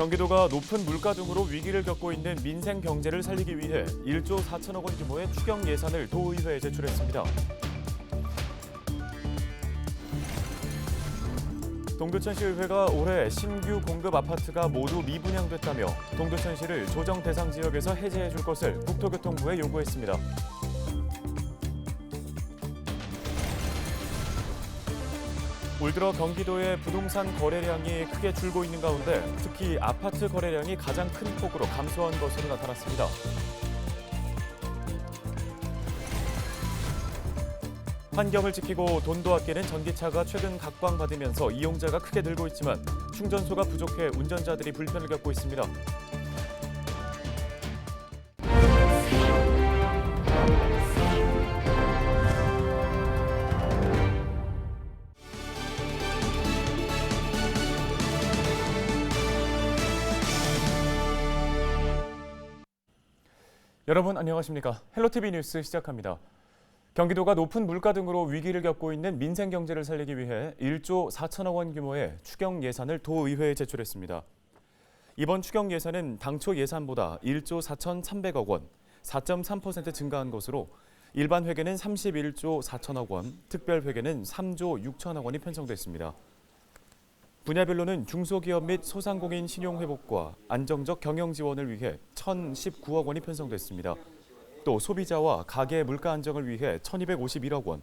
경기도가 높은 물가 등으로 위기를 겪고 있는 민생 경제를 살리기 위해 1조 4천억 원 규모의 추경 예산을 도의회에 제출했습니다. 동두천시 의회가 올해 신규 공급 아파트가 모두 미분양됐다며 동두천시를 조정 대상 지역에서 해제해 줄 것을 국토교통부에 요구했습니다. 올 들어 경기도의 부동산 거래량이 크게 줄고 있는 가운데 특히 아파트 거래량이 가장 큰 폭으로 감소한 것으로 나타났습니다. 환경을 지키고 돈도 아끼는 전기차가 최근 각광받으면서 이용자가 크게 늘고 있지만 충전소가 부족해 운전자들이 불편을 겪고 있습니다. 여러분 안녕하십니까? 헬로티비 뉴스 시작합니다. 경기도가 높은 물가 등으로 위기를 겪고 있는 민생 경제를 살리기 위해 1조 4천억 원 규모의 추경 예산을 도의회에 제출했습니다. 이번 추경 예산은 당초 예산보다 1조 4,300억 원, 4.3% 증가한 것으로 일반 회계는 31조 4천억 원, 특별 회계는 3조 6천억 원이 편성됐습니다. 분야별로는 중소기업 및 소상공인 신용 회복과 안정적 경영 지원을 위해 1,019억 원이 편성됐습니다. 또 소비자와 가계 물가 안정을 위해 1,251억 원,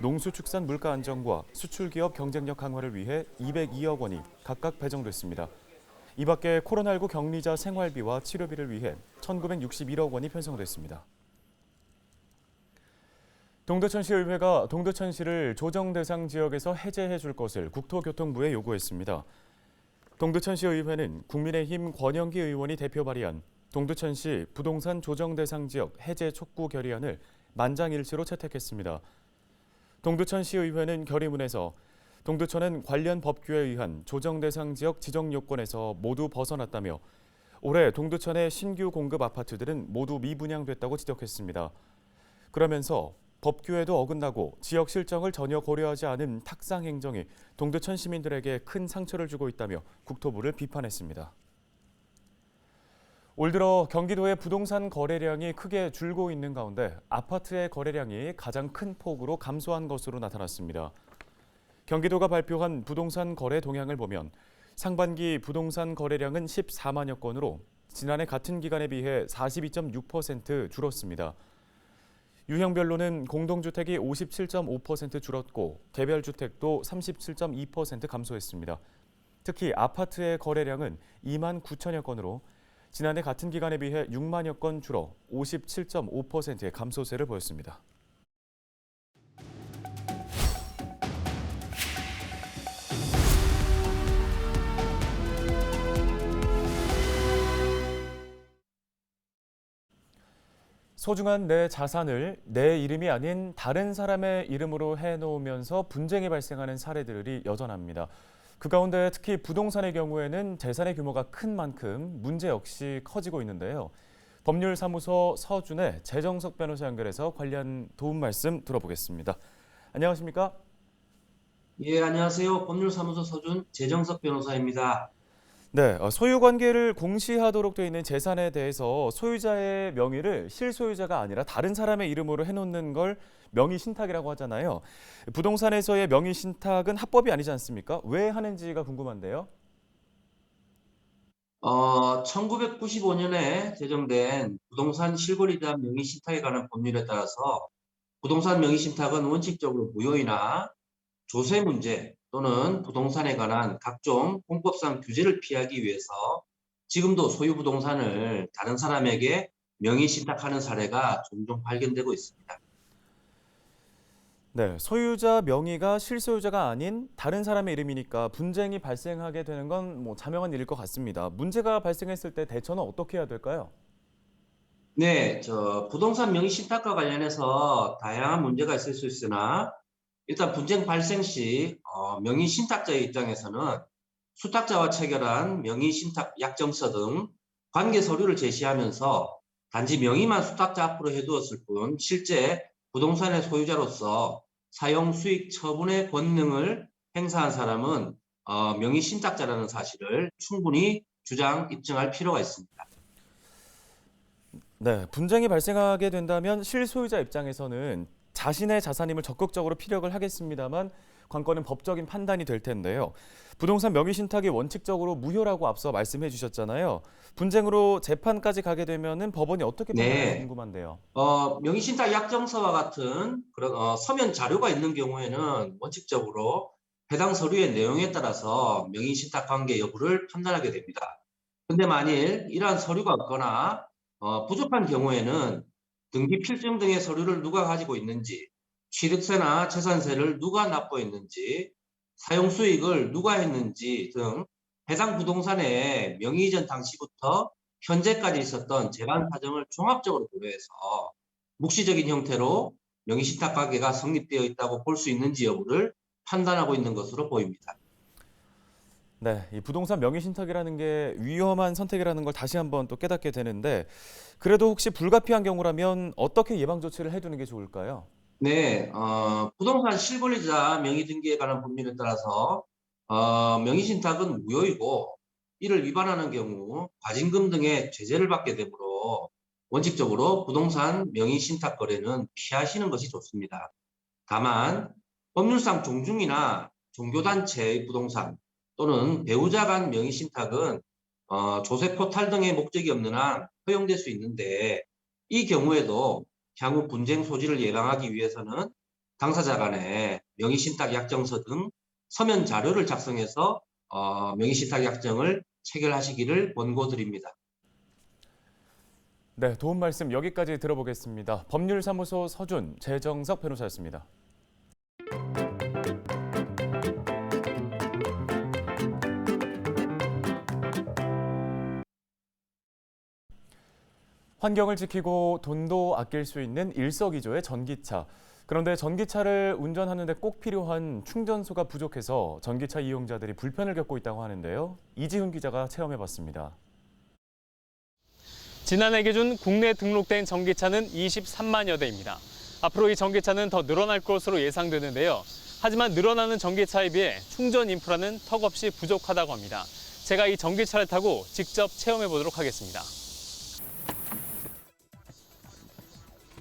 농수축산 물가 안정과 수출 기업 경쟁력 강화를 위해 202억 원이 각각 배정됐습니다. 이 밖에 코로나19 격리자 생활비와 치료비를 위해 1,961억 원이 편성됐습니다. 동두천시 의회가 동두천시를 조정 대상 지역에서 해제해 줄 것을 국토교통부에 요구했습니다. 동두천시 의회는 국민의힘 권영기 의원이 대표 발의한 동두천시 부동산 조정 대상 지역 해제 촉구 결의안을 만장일치로 채택했습니다. 동두천시 의회는 결의문에서 동두천은 관련 법규에 의한 조정 대상 지역 지정 요건에서 모두 벗어났다며 올해 동두천의 신규 공급 아파트들은 모두 미분양됐다고 지적했습니다. 그러면서 법규에도 어긋나고 지역 실정을 전혀 고려하지 않은 탁상 행정이 동두천 시민들에게 큰 상처를 주고 있다며 국토부를 비판했습니다. 올 들어 경기도의 부동산 거래량이 크게 줄고 있는 가운데 아파트의 거래량이 가장 큰 폭으로 감소한 것으로 나타났습니다. 경기도가 발표한 부동산 거래 동향을 보면 상반기 부동산 거래량은 14만여 건으로 지난해 같은 기간에 비해 42.6% 줄었습니다. 유형별로는 공동주택이 57.5% 줄었고 개별 주택도 37.2% 감소했습니다. 특히 아파트의 거래량은 2만 9천여 건으로 지난해 같은 기간에 비해 6만여 건 줄어 57.5%의 감소세를 보였습니다. 소중한 내 자산을 내 이름이 아닌 다른 사람의 이름으로 해놓으면서 분쟁이 발생하는 사례들이 여전합니다. 그 가운데 특히 부동산의 경우에는 재산의 규모가 큰 만큼 문제 역시 커지고 있는데요. 법률사무소 서준의 재정석 변호사 연결해서 관련 도움 말씀 들어보겠습니다. 안녕하십니까? 예, 안녕하세요. 법률사무소 서준 재정석 변호사입니다. 네, 어, 소유 관계를 공시하도록 되어 있는 재산에 대해서 소유자의 명의를 실소유자가 아니라 다른 사람의 이름으로 해놓는 걸 명의 신탁이라고 하잖아요. 부동산에서의 명의 신탁은 합법이 아니지 않습니까? 왜 하는지가 궁금한데요. 어, 1995년에 제정된 부동산 실거래 대한 명의 신탁에 관한 법률에 따라서 부동산 명의 신탁은 원칙적으로 무효이나 조세 문제 또는 부동산에 관한 각종 공법상 규제를 피하기 위해서 지금도 소유 부동산을 다른 사람에게 명의 신탁하는 사례가 종종 발견되고 있습니다. 네, 소유자 명의가 실소유자가 아닌 다른 사람의 이름이니까 분쟁이 발생하게 되는 건 뭐 자명한 일일 것 같습니다. 문제가 발생했을 때 대처는 어떻게 해야 될까요? 네, 저 부동산 명의 신탁과 관련해서 다양한 문제가 있을 수 있으나 일단 분쟁 발생 시 어, 명의 신탁자의 입장에서는 수탁자와 체결한 명의 신탁 약정서 등 관계 서류를 제시하면서 단지 명의만 수탁자 앞으로 해두었을 뿐 실제 부동산의 소유자로서 사용 수익 처분의 권능을 행사한 사람은 어, 명의 신탁자라는 사실을 충분히 주장 입증할 필요가 있습니다. 네, 분쟁이 발생하게 된다면 실소유자 입장에서는 자신의 자산임을 적극적으로 피력을 하겠습니다만 관건은 법적인 판단이 될 텐데요. 부동산 명의 신탁이 원칙적으로 무효라고 앞서 말씀해 주셨잖아요. 분쟁으로 재판까지 가게 되면은 법원이 어떻게 네. 판단할지 궁금한데요. 어, 명의 신탁 약정서와 같은 그런 어, 서면 자료가 있는 경우에는 원칙적으로 해당 서류의 내용에 따라서 명의 신탁 관계 여부를 판단하게 됩니다. 근데 만일 이러한 서류가 없거나 어, 부족한 경우에는 등기 필증 등의 서류를 누가 가지고 있는지, 취득세나 재산세를 누가 납부했는지, 사용 수익을 누가 했는지 등 해당 부동산의 명의 이전 당시부터 현재까지 있었던 재반 사정을 종합적으로 고려해서 묵시적인 형태로 명의신탁 관계가 성립되어 있다고 볼 수 있는지 여부를 판단하고 있는 것으로 보입니다. 네, 이 부동산 명의 신탁이라는 게 위험한 선택이라는 걸 다시 한번 또 깨닫게 되는데 그래도 혹시 불가피한 경우라면 어떻게 예방 조치를 해두는 게 좋을까요? 네, 어, 부동산 실권리자 명의 등기에 관한 법률에 따라서 어, 명의 신탁은 무효이고 이를 위반하는 경우 과징금 등의 제재를 받게 되므로 원칙적으로 부동산 명의 신탁 거래는 피하시는 것이 좋습니다. 다만 법률상 종중이나 종교단체의 부동산 또는 배우자 간 명의신탁은 어, 조세 포탈 등의 목적이 없는 한 허용될 수 있는데 이 경우에도 향후 분쟁 소지를 예방하기 위해서는 당사자 간에 명의신탁 약정서 등 서면 자료를 작성해서 어, 명의신탁 약정을 체결하시기를 권고드립니다. 네, 도움 말씀 여기까지 들어보겠습니다. 법률사무소 서준 재정석 변호사였습니다. 환경을 지키고 돈도 아낄 수 있는 일석이조의 전기차. 그런데 전기차를 운전하는데 꼭 필요한 충전소가 부족해서 전기차 이용자들이 불편을 겪고 있다고 하는데요. 이지훈 기자가 체험해봤습니다. 지난해 기준 국내 등록된 전기차는 23만여 대입니다. 앞으로 이 전기차는 더 늘어날 것으로 예상되는데요. 하지만 늘어나는 전기차에 비해 충전 인프라는 턱없이 부족하다고 합니다. 제가 이 전기차를 타고 직접 체험해 보도록 하겠습니다.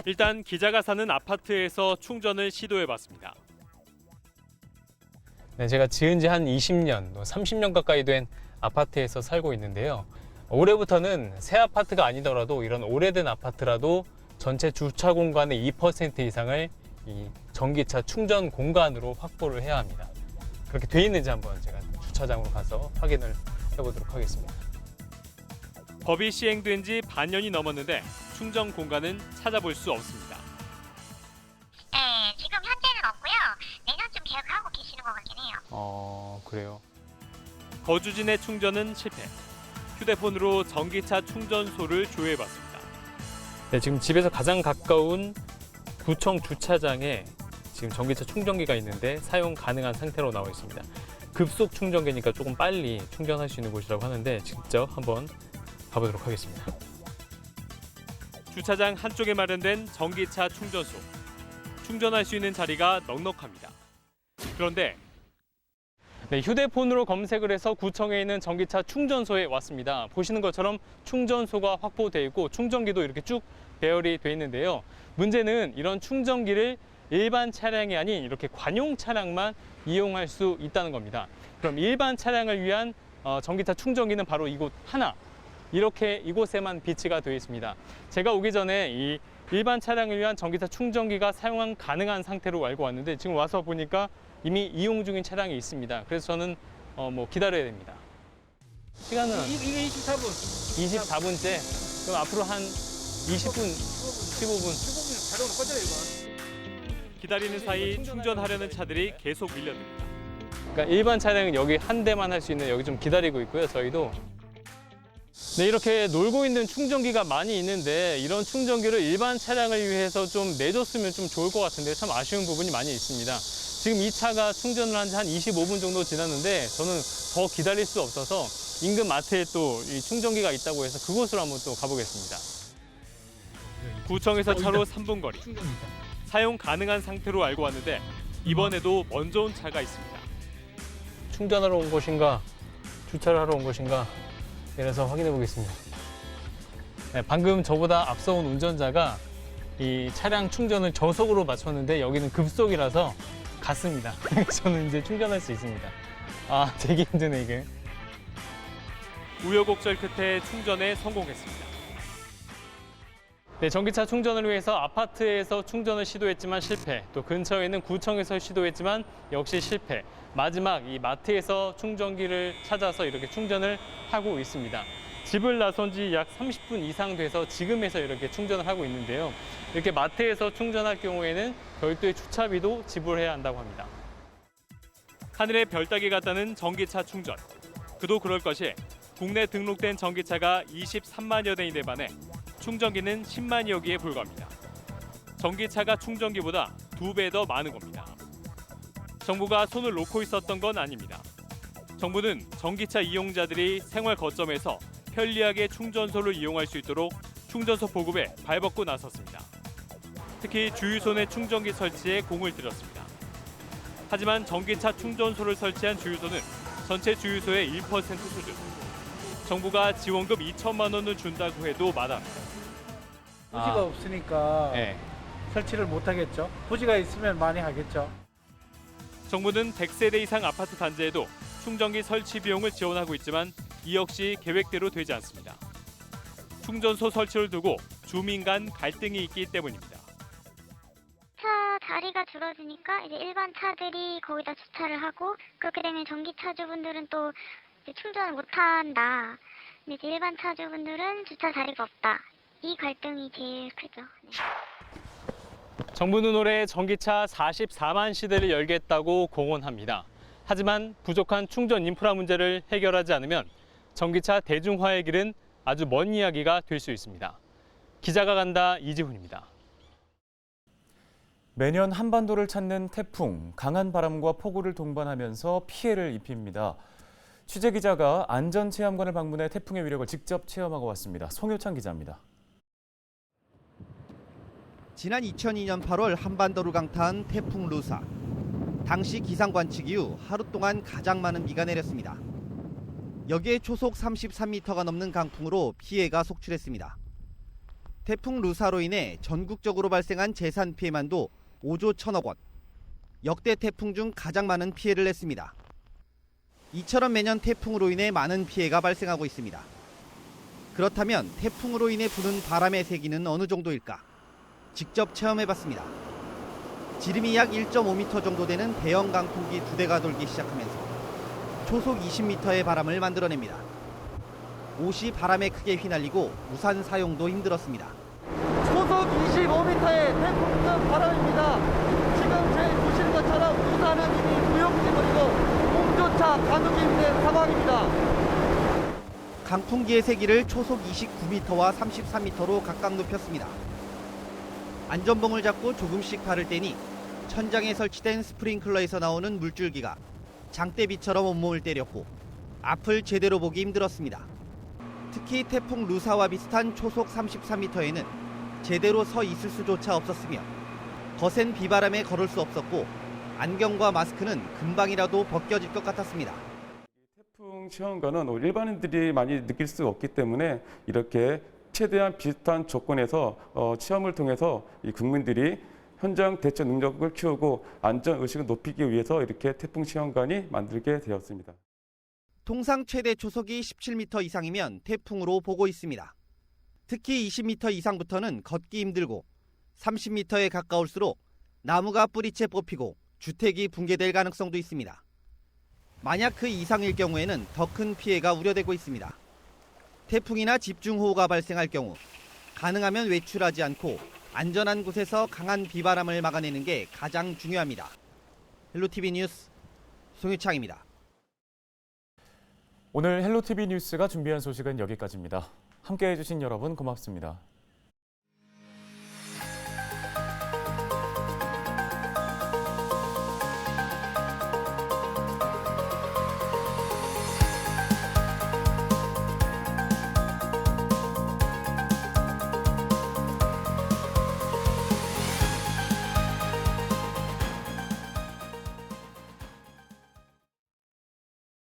일단 기자가 사는 아파트에서 충전을 시도해 봤습니다. 네, 제가 지은 지 한 20년, 30년 가까이 된 아파트에서 살고 있는데요. 올해부터는 새 아파트가 아니더라도 이런 오래된 아파트라도 전체 주차 공간의 2% 이상을 이 전기차 충전 공간으로 확보를 해야 합니다. 그렇게 돼 있는지 한번 제가 주차장으로 가서 확인을 해보도록 하겠습니다. 법이 시행된 지 반년이 넘었는데 충전 공간은 찾아볼 수 없습니다. 네, 지금 현재는 없고요. 내년쯤 계획하고 계시는 것 같긴 해요. 어, 그래요. 거주진의 충전은 실패. 휴대폰으로 전기차 충전소를 조회해봤습니다. 네, 지금 집에서 가장 가까운 구청 주차장에 지금 전기차 충전기가 있는데 사용 가능한 상태로 나와 있습니다. 급속 충전기니까 조금 빨리 충전할 수 있는 곳이라고 하는데 직접 한번 가보도록 하겠습니다. 주차장 한쪽에 마련된 전기차 충전소. 충전할 수 있는 자리가 넉넉합니다. 그런데 네, 휴대폰으로 검색을 해서 구청에 있는 전기차 충전소에 왔습니다. 보시는 것처럼 충전소가 확보되어 있고 충전기도 이렇게 쭉 배열이 되어 있는데요. 문제는 이런 충전기를 일반 차량이 아닌 이렇게 관용 차량만 이용할 수 있다는 겁니다. 그럼 일반 차량을 위한 어, 전기차 충전기는 바로 이곳 하나. 이렇게 이곳에만 비치가 되어 있습니다. 제가 오기 전에 이 일반 차량을 위한 전기차 충전기가 사용 가능한 상태로 알고 왔는데 지금 와서 보니까 이미 이용 중인 차량이 있습니다. 그래서 저는 어, 뭐 기다려야 됩니다. 시간은 이게 24분. 24분째. 그럼 앞으로 한 20분, 15분. 15분 자동으로 꺼져요, 이거. 기다리는 사이 충전하려는 차들이 계속 밀려듭니다. 그러니까 일반 차량은 여기 한 대만 할 수 있는 여기 좀 기다리고 있고요. 저희도 네, 이렇게 놀고 있는 충전기가 많이 있는데 이런 충전기를 일반 차량을 위해서 좀 내줬으면 좀 좋을 것 같은데 참 아쉬운 부분이 많이 있습니다. 지금 이 차가 충전을 한 지 한 25분 정도 지났는데 저는 더 기다릴 수 없어서 인근 마트에 또 이 충전기가 있다고 해서 그곳으로 한번 또 가보겠습니다. 구청에서 차로 3분 거리. 사용 가능한 상태로 알고 왔는데 이번에도 먼저 온 차가 있습니다. 충전하러 온 것인가 주차를 하러 온 것인가 내려서 확인해 보겠습니다. 네, 방금 저보다 앞서온 운전자가 이 차량 충전을 저속으로 맞췄는데 여기는 급속이라서 갔습니다. 저는 이제 충전할 수 있습니다. 아, 되게 힘드네 이게. 우여곡절 끝에 충전에 성공했습니다. 네, 전기차 충전을 위해서 아파트에서 충전을 시도했지만 실패, 또 근처에 있는 구청에서 시도했지만 역시 실패. 마지막 이 마트에서 충전기를 찾아서 이렇게 충전을 하고 있습니다. 집을 나선 지 약 30분 이상 돼서 지금에서 이렇게 충전을 하고 있는데요. 이렇게 마트에서 충전할 경우에는 별도의 주차비도 지불해야 한다고 합니다. 하늘에 별 따기 같다는 전기차 충전. 그도 그럴 것이 국내 등록된 전기차가 23만여 대인데 반해 충전기는 10만여 개에 불과합니다. 전기차가 충전기보다 두 배 더 많은 겁니다. 정부가 손을 놓고 있었던 건 아닙니다. 정부는 전기차 이용자들이 생활 거점에서 편리하게 충전소를 이용할 수 있도록 충전소 보급에 발벗고 나섰습니다. 특히 주유소 내 충전기 설치에 공을 들였습니다. 하지만 전기차 충전소를 설치한 주유소는 전체 주유소의 1% 수준. 정부가 지원금 2천만 원을 준다고 해도 마다합니다. 부지가 아. 없으니까 네. 설치를 못 하겠죠. 부지가 있으면 많이 하겠죠. 정부는 100세대 이상 아파트 단지에도 충전기 설치 비용을 지원하고 있지만 이 역시 계획대로 되지 않습니다. 충전소 설치를 두고 주민 간 갈등이 있기 때문입니다. 차 자리가 줄어드니까 이제 일반 차들이 거기다 주차를 하고 그렇게 되면 전기차주분들은 또 이제 충전을 못 한다. 근데 이제 일반 차주분들은 주차 자리가 없다. 이 갈등이 제일 크죠. 네. 정부는 올해 전기차 44만 시대를 열겠다고 공언합니다. 하지만 부족한 충전 인프라 문제를 해결하지 않으면 전기차 대중화의 길은 아주 먼 이야기가 될 수 있습니다. 기자가 간다 이지훈입니다. 매년 한반도를 찾는 태풍, 강한 바람과 폭우를 동반하면서 피해를 입힙니다. 취재 기자가 안전체험관을 방문해 태풍의 위력을 직접 체험하고 왔습니다. 송효창 기자입니다. 지난 2002년 8월 한반도를 강타한 태풍 루사. 당시 기상 관측 이후 하루 동안 가장 많은 비가 내렸습니다. 여기에 초속 33m가 넘는 강풍으로 피해가 속출했습니다. 태풍 루사로 인해 전국적으로 발생한 재산 피해만도 5조 1천억 원. 역대 태풍 중 가장 많은 피해를 냈습니다. 이처럼 매년 태풍으로 인해 많은 피해가 발생하고 있습니다. 그렇다면 태풍으로 인해 부는 바람의 세기는 어느 정도일까? 직접 체험해봤습니다. 지름이 약 1.5m 정도 되는 대형 강풍기 두 대가 돌기 시작하면서 초속 20m의 바람을 만들어냅니다. 옷이 바람에 크게 휘날리고 우산 사용도 힘들었습니다. 초속 25m의 태풍급 바람입니다. 지금 제 보시는 것처럼 우산은 이미 무용지물이고 몸조차 가누기 힘든 상황입니다. 강풍기의 세기를 초속 29m와 33m로 각각 높였습니다. 안전봉을 잡고 조금씩 발을 떼니 천장에 설치된 스프링클러에서 나오는 물줄기가 장대비처럼 온몸을 때렸고 앞을 제대로 보기 힘들었습니다. 특히 태풍 루사와 비슷한 초속 33m에는 제대로 서 있을 수조차 없었으며 거센 비바람에 걸을 수 없었고 안경과 마스크는 금방이라도 벗겨질 것 같았습니다. 태풍 체험관은 일반인들이 많이 느낄 수 없기 때문에 이렇게 최대한 비슷한 조건에서 어, 체험을 통해서 이 국민들이 현장 대처 능력을 키우고 안전 의식을 높이기 위해서 이렇게 태풍 체험관이 만들게 되었습니다. 통상 최대 초속이 17m 이상이면 태풍으로 보고 있습니다. 특히 20m 이상부터는 걷기 힘들고 30m에 가까울수록 나무가 뿌리채 뽑히고 주택이 붕괴될 가능성도 있습니다. 만약 그 이상일 경우에는 더 큰 피해가 우려되고 있습니다. 태풍이나 집중호우가 발생할 경우 가능하면 외출하지 않고 안전한 곳에서 강한 비바람을 막아내는 게 가장 중요합니다. 헬로티비 뉴스 송유창입니다. 오늘 헬로티비 뉴스가 준비한 소식은 여기까지입니다. 함께해 주신 여러분 고맙습니다.